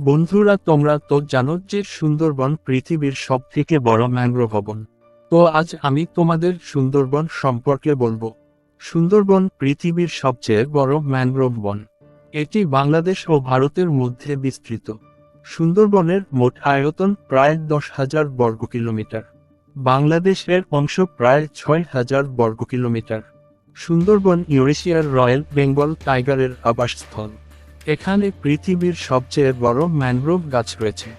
বন্ধুরা, তোমরা তো জানো যে সুন্দরবন পৃথিবীর সব থেকে বড় ম্যানগ্রোভ বন। তো আজ আমি তোমাদের সুন্দরবন সম্পর্কে বলব। সুন্দরবন পৃথিবীর সবচেয়ে বড় ম্যানগ্রোভ বন। এটি বাংলাদেশ ও ভারতের মধ্যে বিস্তৃত। সুন্দরবনের মোট আয়তন প্রায় দশ হাজার বর্গ কিলোমিটার। বাংলাদেশের অংশ প্রায় ছয় হাজার বর্গ কিলোমিটার। সুন্দরবন ইউরেশিয়ার রয়্যাল বেঙ্গল টাইগারের আবাসস্থল। এখানে পৃথিবীর সবচেয়ে বড় ম্যানগ্রোভ গাছ রয়েছে।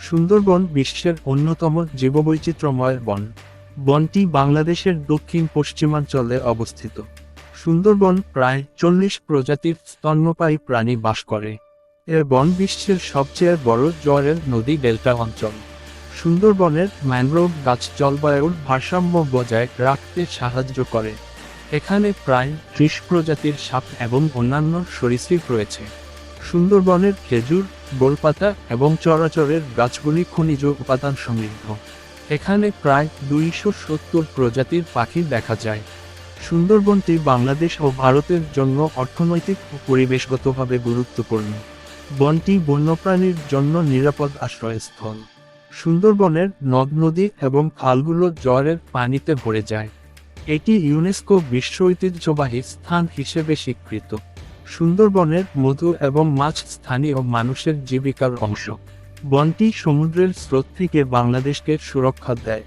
সুন্দরবন বিশ্বের অন্যতম জীববৈচিত্র্যময় বন। বনটি বাংলাদেশের দক্ষিণ পশ্চিমাঞ্চলে অবস্থিত। সুন্দরবন প্রায় চল্লিশ প্রজাতির স্তন্যপায়ী প্রাণী বাস করে। এর বন বিশ্বের সবচেয়ে বড় জলের নদী ডেল্টা অঞ্চল। সুন্দরবনের ম্যানগ্রোভ গাছ জলবায়ুর ভারসাম্য বজায় রাখতে সাহায্য করে। এখানে প্রায় ত্রিশ প্রজাতির সাপ এবং অন্যান্য সরীসৃপ রয়েছে। সুন্দরবনের খেজুর গোলপাতা এবং চরাচরের গাছগুলি খনিজ উপাদান সমৃদ্ধ। এখানে প্রায় দুইশো সত্তর প্রজাতির পাখি দেখা যায়। সুন্দরবনটি বাংলাদেশ ও ভারতের জন্য অর্থনৈতিক ও পরিবেশগতভাবে গুরুত্বপূর্ণ। বনটি বন্যপ্রাণীর জন্য নিরাপদ আশ্রয়স্থল। সুন্দরবনের নদ, নদী এবং খালগুলো জ্বরের পানিতে ভরে যায়। এটি ইউনেস্কো বিশ্ব ঐতিহ্যবাহী স্থান হিসেবে স্বীকৃত। সুন্দরবনের মধু এবং মাছ স্থানীয় মানুষের জীবিকার অংশ। বনটি সমুদ্রের স্রোত থেকে বাংলাদেশকে সুরক্ষা দেয়।